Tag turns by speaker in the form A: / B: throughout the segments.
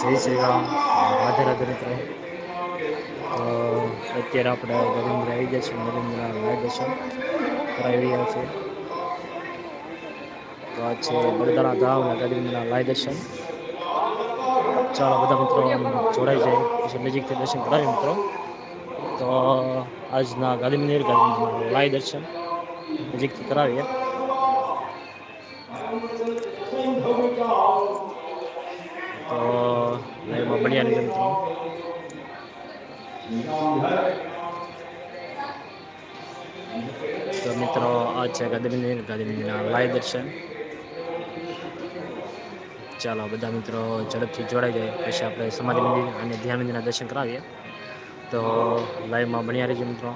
A: જય શ્રી રામ રાધે રાધે મિત્રો. અત્યારે આપણે ગગેન્દ્ર આવી ગયા છીએ, નરેન્દ્ર માર્ગદર્શન દર્શન કરાવી રહ્યા છે. તો આ છે બગદાણા ગામ અને ગગેન્દ્રના લાય દર્શન. ચાલો બધા મિત્રો જોડાઈ જાય. પછી નજીકથી દર્શન કરાવીએ મિત્રો. તો આજના ગાંધી મંદિર, ગાંધી લાય દર્શન નજીકથી કરાવીએ. તો લાઈવમાં બન્યા રહેજો મિત્રો તો મિત્રો આ છે ગાંધી મંદિર ગાંધી મંદિરના લાઈવ દર્શન ચાલો બધા મિત્રો ઝડપથી જોડાઈ જાય, પછી આપણે સમાધિ મંદિર અને ધ્યાન મંદિરના દર્શન કરાવીએ. તો લાઈવમાં બન્યા રહેજો મિત્રો.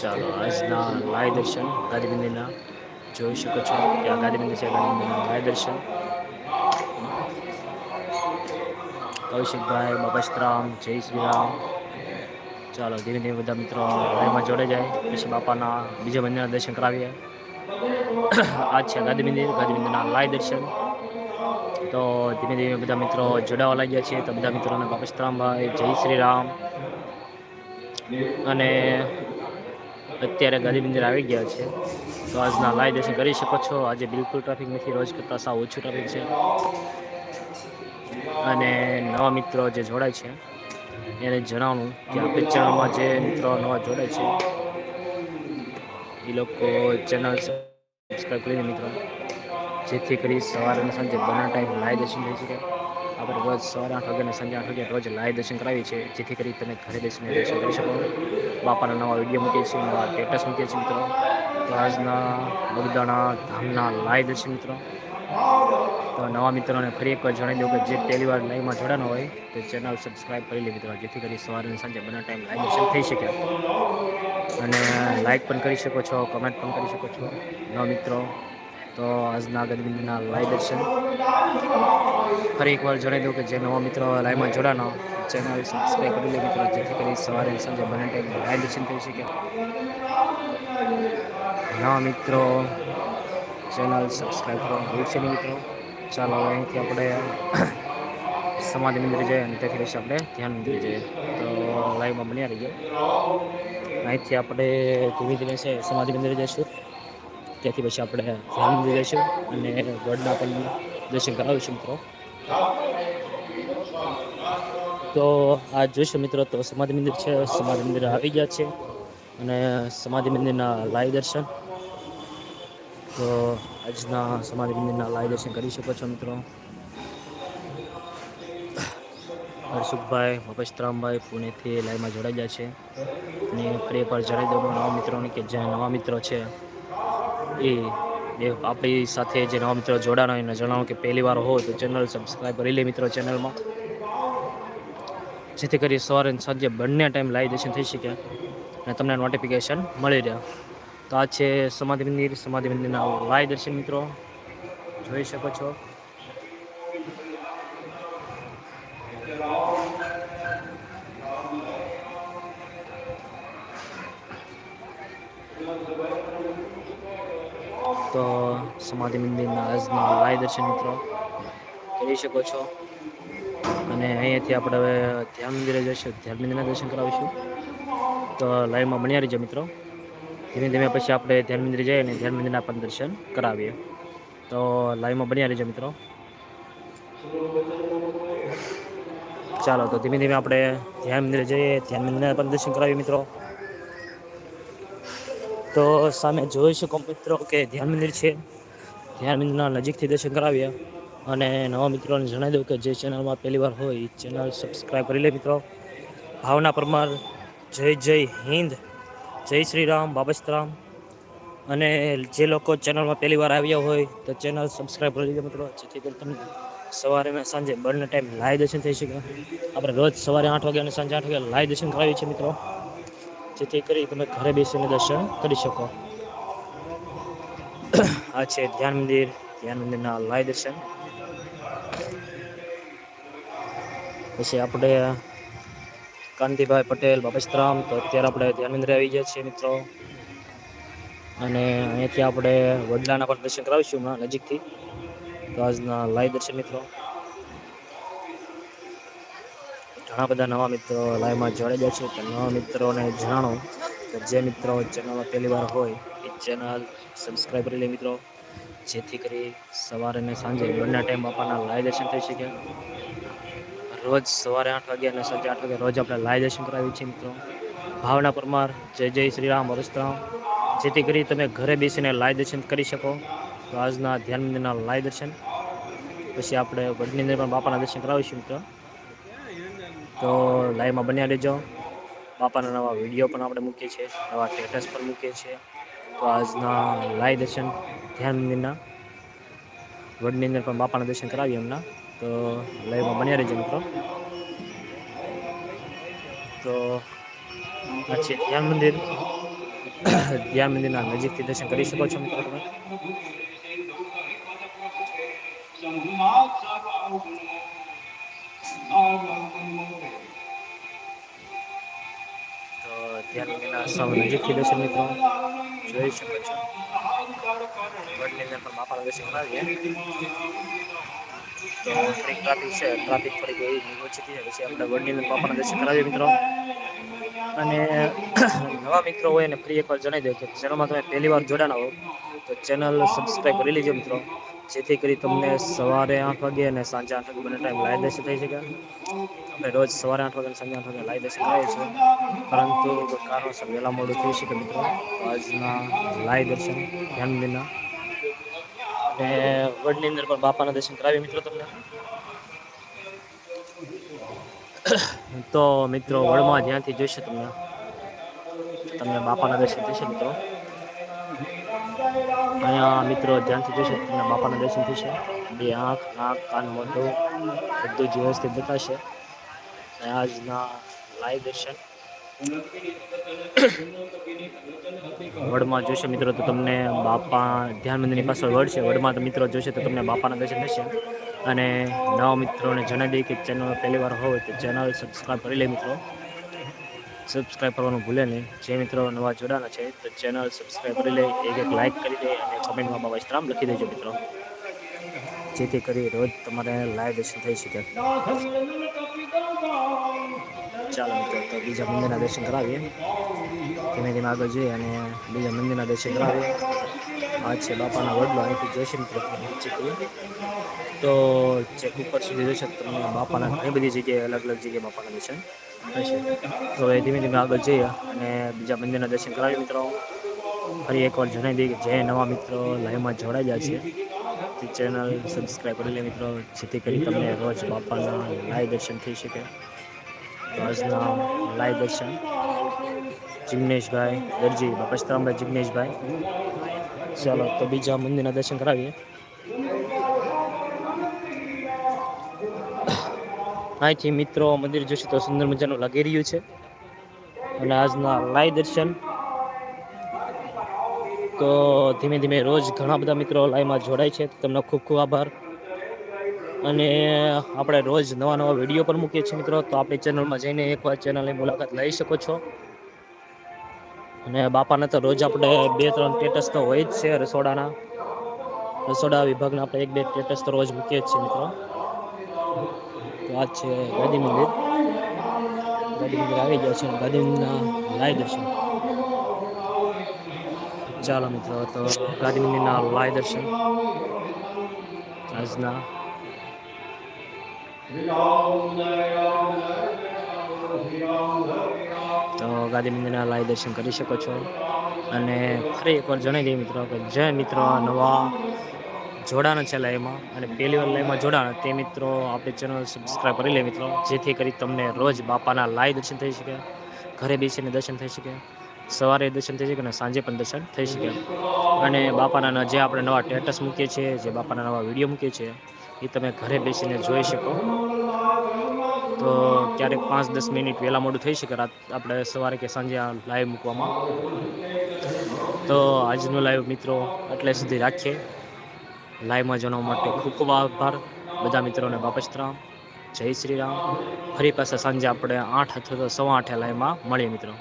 A: ચાલો, આજના લાઈવ દર્શન ગાંધી મંદિરના, જોઈ શકો છો કે આ ગાંધી મંદિર છે ગાંધી મંદિરના લાઈવ દર્શન. કૌશિકભાઈ બાપસ્તરામ, જય શ્રી રામ ચાલો, ધીમે ધીમે બધા મિત્રો એમાં જોડે જાય. પછી બાપાના બીજા મંદિરના દર્શન કરાવીએ. આ છે ગાંધી મંદિર. ગાંધી મંદિરના લાય દર્શન. તો ધીમે ધીમે બધા મિત્રો જોડાવા લાગ્યા છે. તો બધા મિત્રોને બાપસ્તરામભાઈ, જય શ્રી રામ અને અત્યારે ગાંધી મંદિર આવી ગયા છે. તો આજના લાઈવ દર્શન કરી શકો છો. આજે બિલકુલ ટ્રાફિક નથી, રોજ કરતાં સાવ ઓછું ટ્રાફિક છે. અને નવા મિત્રો જે જોડાય છે, એને જણાવવું કે આપણી ચેનલમાં જે મિત્રો નવા જોડાય છે, એ લોકો ચેનલ સબસ્ક્રાઈબ કરીને મિત્રો. જેથી કરી સવારે અને સાંજે બંને ટાઈમ લાઈવ દર્શન થઈ શકે આપણે રોજ સવારે આઠ વાગ્યા અને સાંજે આઠ વાગ્યા રોજ લાઈવ દર્શન કરાવીએ છીએ. જેથી કરી તમે ઘરે બેસીને દર્શન કરી શકો. બાપાના નવા વીડિયો મૂકીએ છીએ, નવા સ્ટેટસ મૂકીએ છીએ મિત્રો. તો આજના બગદાણા ધામના લાઈવ દર્શન મિત્રો. તો નવા મિત્રોને ફરી એકવાર જણાવી દઉં કે જે પહેલી વાર લાઈવમાં જોડાનો હોય તો ચેનલ સબસ્ક્રાઈબ કરી લે મિત્રો. જેથી કરી સવારે અને સાંજે બંને ટાઈમ લાઈવ દર્શન થઈ શકે. અને લાઈક પણ કરી શકો છો કમેન્ટ પણ કરી શકો છો. નવા મિત્રો, તો આજના ગરમીના લાઈવ દર્શન. ફરી એકવાર જણાવી દઉં કે જે નવા મિત્રો લાઈવમાં જોડાનો ચેનલ સબસ્ક્રાઈબ કરી લે મિત્રો. જેથી કરી સવારે સાંજે બંને ટાઈમ લાઈવ દર્શન થઈ શકે. નવા મિત્રો, ચેનલ સબસ્ક્રાઈબ કરો ભૂલશે નહીં મિત્રો? ચાલો હવે અહીંથી આપણે સમાધિ મંદિરે જઈએ અને ત્યાંથી પછી આપણે ધ્યાન મંદિરે જઈએ. તો લાઈવમાં બન્યા રહીએ. અહીંથી આપણે ધીમે ધીમે છે સમાધિ મંદિરે જઈશું. ત્યાંથી પછી આપણે ધ્યાન મંદિર જઈશું અને ગઢના પણ દર્શન કરાવીશું મિત્રો. તો આ જોઈશું મિત્રો, તો સમાધિ મંદિર છે, સમાધિ મંદિર આવી ગયા છે. અને સમાધિ મંદિરના લાઈવ દર્શન. તો આજના સમાધિ મંદિરના લાઈવ દર્શન કરી શકો છો મિત્રો. હર્ષુખભાઈ મપેશરામભાઈ પુણેથી લાઈવમાં જોડાઈ ગયા છે. અને ફરી એકવાર જણાવી દઉં નવા મિત્રોને કે જે નવા મિત્રો છે, એ આપણી સાથે જે નવા મિત્રો જોડાના એને જણાવો કે પહેલી વાર હોય તો ચેનલ સબસ્ક્રાઈબ કરી લે મિત્રો ચેનલમાં જેથી કરી સવારે સાંજે બંને ટાઈમ લાઈવ દર્શન થઈ શકે અને તમને નોટિફિકેશન મળી રહે. તો આ છે સમાધિ મંદિર. સમાધિ મંદિરના લાઈવ દર્શન મિત્રો. જોઈ શકો છો. તો સમાધિ મંદિરના આજના લાઈવ દર્શન મિત્રો. કરી શકો છો. અને અહીંયાથી આપણે હવે ધ્યાન મંદિરે જઈશું. ધ્યાન મંદિરના દર્શન કરાવીશું. તો લાઈવમાં બન્યા રહીજો મિત્રો. ધીમે ધીમે પછી આપણે ધ્યાન મંદિર જઈએ અને ધ્યાન મંદિરના પણ દર્શન કરાવીએ. તો લાઈવમાં બન્યા રહીજો મિત્રો. ચાલો, તો ધીમે ધીમે આપણે ધ્યાન મંદિર જઈએ ધ્યાન મંદિરના પણ દર્શન કરાવીએ મિત્રો. તો સામે જોઈ શકો મિત્રો કે ધ્યાન મંદિર છે. ધ્યાન મંદિરના નજીકથી દર્શન કરાવીએ. અને નવા મિત્રોને જણાવી દઉં કે જે ચેનલમાં પહેલી વાર હોય, એ ચેનલ સબસ્ક્રાઈબ કરી લે મિત્રો. ભાવના પરમાર, જય જય હિન્દ. જય શ્રી રામ. બાબસ્તરામ અને જે લોકો ચેનલમાં પહેલી વાર આવ્યા હોય, તો ચેનલ સબસ્ક્રાઈબ કરી દીધો મિત્રો. જેથી કરી તમને સવારે અને સાંજે બંને ટાઈમ લાઈવ દર્શન થઈ શકે. આપણે રોજ સવારે આઠ વાગે અને સાંજે આઠ વાગે લાઈવ દર્શન કરાવીએ છીએ મિત્રો. જેથી કરી તમે ઘરે બેસીને દર્શન કરી શકો. આ છે ધ્યાન મંદિર. ધ્યાન મંદિરના લાઈવ દર્શન. પછી આપણે કાંતિભાઈ પટેલ બાપસ્તરામ તો અત્યારે આપણે ધ્યાન મંદિરે આવી ગયા છીએ મિત્રો. અને અહીંયાથી આપણે વડલાના પણ દર્શન કરાવીશું હમણાં નજીકથી. તો આજના લાઈવ દર્શન મિત્રો. ઘણા બધા નવા મિત્રો લાઈવમાં જોડાઈ છે. તો નવા મિત્રોને જાણો કે જે મિત્રો ચેનલમાં પહેલી વાર હોય એ ચેનલ સબસ્ક્રાઈબ કરી લે મિત્રો. જેથી કરી સવારે અને સાંજે બંને ટાઈમ આપણના લાઈવ દર્શન થઈ શકે. રોજ સવારે આઠ વાગે અને સાંજે આઠ વાગે રોજ આપણે લાઈવ દર્શન કરાવીએ છીએ મિત્રો. ભાવના પરમાર, જય જય શ્રી રામ વરસરામ જેથી કરી તમે ઘરે બેસીને લાઈવ દર્શન કરી શકો. તો આજના ધ્યાન મંદિરના લાઈવ દર્શન. પછી આપણે વડની અંદર પણ બાપાના દર્શન કરાવીશું મિત્રો. તો લાઈવમાં બન્યા લેજો બાપાના નવા વીડિયો પણ આપણે મૂકીએ છીએ. નવા સ્ટેટસ પણ મૂકીએ છીએ. તો આજના લાઈવ દર્શન ધ્યાન મંદિરના વડની અંદર પણ બાપાના દર્શન કરાવીએ એમના. તો લાઈવમાં બન્યા રહેજો મિત્રો. તો આ છે ધ્યાન મંદિર, ધ્યાન મંદિરના નજીકથી દર્શન કરી શકો છો મિત્રો તમે. તો ધ્યાન મંદિરના સૌ નજીકથી દર્શન મિત્રો જોઈ શકો છો. વડની પણ બાપાના દર્શન કરાવીએ. તો થોડીક ટ્રાફિક છે ટ્રાફિક થોડીક એવી ઓછી થઈ પછી આપણે વડની બાપાના દર્શન કરાવીએ મિત્રો. અને નવા મિત્રો હોય ને ફરી એકવાર જણાવી દઉં કે ચેનલમાં તમે પહેલી વાર જોડાના હો, તો ચેનલ સબસ્ક્રાઈબ કરી લેજો મિત્રો. જેથી કરી તમને સવારે આઠ વાગે અને સાંજે આઠ વાગે બંને ટાઈમ લાઈવ દર્શન થઈ શકે. આપણે રોજ સવારે આઠ વાગે સાંજે આઠ વાગે લાઈવ દર્શન કરીએ છીએ. પરંતુ કારણોસર વહેલા મોડું થઈ શકે મિત્રો. આજના લાઈવ દર્શન ધ્યાન મંદિરના અને વડની અંદર પણ બાપાના દર્શન કરાવી મિત્રો તમને. તો મિત્રો, વડમાં જ્યાંથી જોઈશે તમને તમને બાપાના દર્શન થશે મિત્રો. અહીંયા મિત્રો ધ્યાનથી જોશે તમને બાપાના દર્શન થશે. બે આંખ, નાક, કાન, મોઢું, બધું જ વ્યવસ્થિત બતાવશે. આજના લાઈવ દર્શન. વડમાં જોશે મિત્રો તો તમને બાપા ધ્યાન મંદિરની પાછળ છે વડમાં તો મિત્રો જોશે તો તમને બાપાના દર્શન થશે. અને નવા મિત્રોને જણાવી દઈએ કે ચેનલ પહેલી વાર હોય તો ચેનલ સબસ્ક્રાઈબ કરી લે મિત્રો. સબસ્ક્રાઈબ કરવાનું ભૂલે નહીં. જે મિત્રો નવા જોડાના છે તો ચેનલ સબસ્ક્રાઈબ કરી લે. એક એક લાઇક કરી દે અને કમેન્ટમાં બાબા ઇસ્તરામ લખી દેજો મિત્રો. જેથી કરી રોજ તમારે લાઈવ દર્શન થઈ શકે. ચાલો મિત્રો, તો બીજા મંદિરના દર્શન કરાવીએ. ધીમે ધીમે આગળ જઈએ અને બીજા મંદિરના દર્શન કરાવીએ. આ છે બાપાના વડલો, અહીંથી જશે મિત્રો. તો ચેક ઉપર સુધી જશે તમને બાપાના ઘણી બધી જગ્યાએ અલગ અલગ જગ્યાએ બાપાના દર્શન થશે. તો હવે ધીમે ધીમે આગળ જઈએ અને બીજા મંદિરના દર્શન કરાવીએ મિત્રો. ફરી એકવાર જણાવી દઈએ કે જે નવા મિત્રો, લાઈવમાં જોડાઈ જાય છે ચેનલ સબસ્ક્રાઈબ કરી લે મિત્રો, જેથી કરી તમને રોજ બાપાના લાઈવ દર્શન થઈ શકે. આજના લાઈવ દર્શન. જિગ્નેશભાઈ, દરજી બાપસ્તરામભાઈ જિગ્નેશભાઈ. ચાલો, તો બીજા મંદિરના દર્શન કરાવીએ. અહીંથી મિત્રો મંદિર જોશે તો સુંદર મજાનું લાગી રહ્યું છે. અને આજના લાઈવ દર્શન. તો ધીમે ધીમે રોજ ઘણા બધા મિત્રો લાઈવમાં જોડાય છે. તેમનો ખૂબ ખૂબ આભાર. અને આપણે રોજ નવા નવા વીડિયો પણ મૂકીએ છીએ મિત્રો. તો આપણી ચેનલમાં જઈને એકવાર ચેનલની મુલાકાત લઈ શકો છો. અને બાપાને તો રોજ આપણે બે ત્રણ સ્ટેટસ તો હોય જ છે રસોડાના. રસોડા વિભાગના આપણે એક બે સ્ટેટસ તો રોજ મૂકીએ જ છીએ મિત્રો. તો આ છે ગાંધી મંદિર. ગાંધી મંદિર આવી ગયા છે ગાંધી મંદિરના લાઈ દર્શન. ચાલો મિત્રો, તો ગાંધી મંદિરના લાઈ દર્શન. આજના તો ગાંધી મંદિરના લાઈવ દર્શન કરી શકો છો. અને ફરી એકવાર જણાવી દઈએ મિત્રો કે જે મિત્રો નવા જોડાણ છે લાઈવમાં. અને પહેલી વાર લાઈવમાં જોડાણ તે મિત્રો આપણી ચેનલ સબસ્ક્રાઈબ કરી લે મિત્રો. જેથી કરી તમને રોજ બાપાના લાઈવ દર્શન થઈ શકે, ઘરે બેસીને દર્શન થઈ શકે, સવારે દર્શન થઈ શકે અને સાંજે પણ દર્શન થઈ શકે. અને બાપાના જે આપણે નવા સ્ટેટસ મૂકીએ છીએ, જે બાપાના નવા વીડિયો મૂકીએ છીએ એ તમે ઘરે બેસીને જોઈ શકો. તો ક્યારેક પાંચ દસ મિનિટ વહેલા મોડું થઈ શકે, રાત આપણે સવારે કે સાંજે આ લાઈવ મૂકવામાં. તો આજનું લાઈવ મિત્રો એટલે સુધી રાખીએ. લાઈવમાં જણાવવા માટે ખૂબ ખૂબ આભાર. બધા મિત્રોને બાપસ્તરામ જય શ્રી રામ. ફરી પાછા સાંજે આપણે આઠ અથવા તો સવા આઠે લાઈવમાં મળીએ મિત્રો.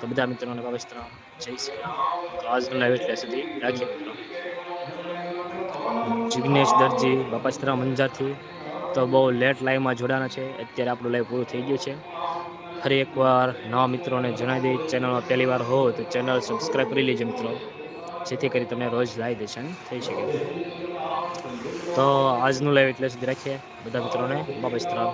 A: તો બધા મિત્રોને બાપસ્તરામ જય શ્રી રામ. તો આજનું લાઈવ એટલે સુધી રાખીએ મિત્રો. જિગ્નેશ દરજી બાપાસ્ત્રા મંજાથી તો બહુ લેટ લાઈવમાં જોડાના છે. અત્યારે આપણું લાઈવ પૂરું થઈ ગયું છે. ફરી એકવાર નવા મિત્રોને જણાવી દઈ ચેનલમાં પહેલી વાર હો તો ચેનલ સબસ્ક્રાઈબ કરી લેજો મિત્રો. જેથી કરી તમને રોજ લાઈવ દર્શન થઈ શકે. તો આજનું લાઈવ એટલે સુધી રાખીએ. બધા મિત્રોને બાપાસ્ત્રા